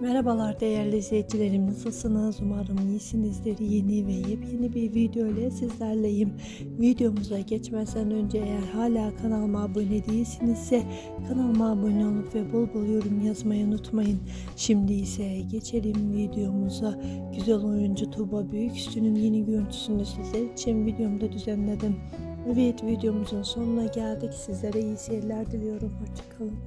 Merhabalar değerli izleyicilerim nasılsınız? Umarım iyisinizdir. Yeni ve yepyeni bir video ile sizlerleyim. Videomuza geçmeden önce eğer hala kanalıma abone değilsinizse kanalıma abone olup ve bol bol yorum yazmayı unutmayın. Şimdi ise geçelim videomuza. Güzel oyuncu Tuğba Büyüküstü'nün yeni görüntüsünü sizler için videomda düzenledim. Evet videomuzun sonuna geldik. Sizlere iyi seyirler diliyorum. Hoşçakalın.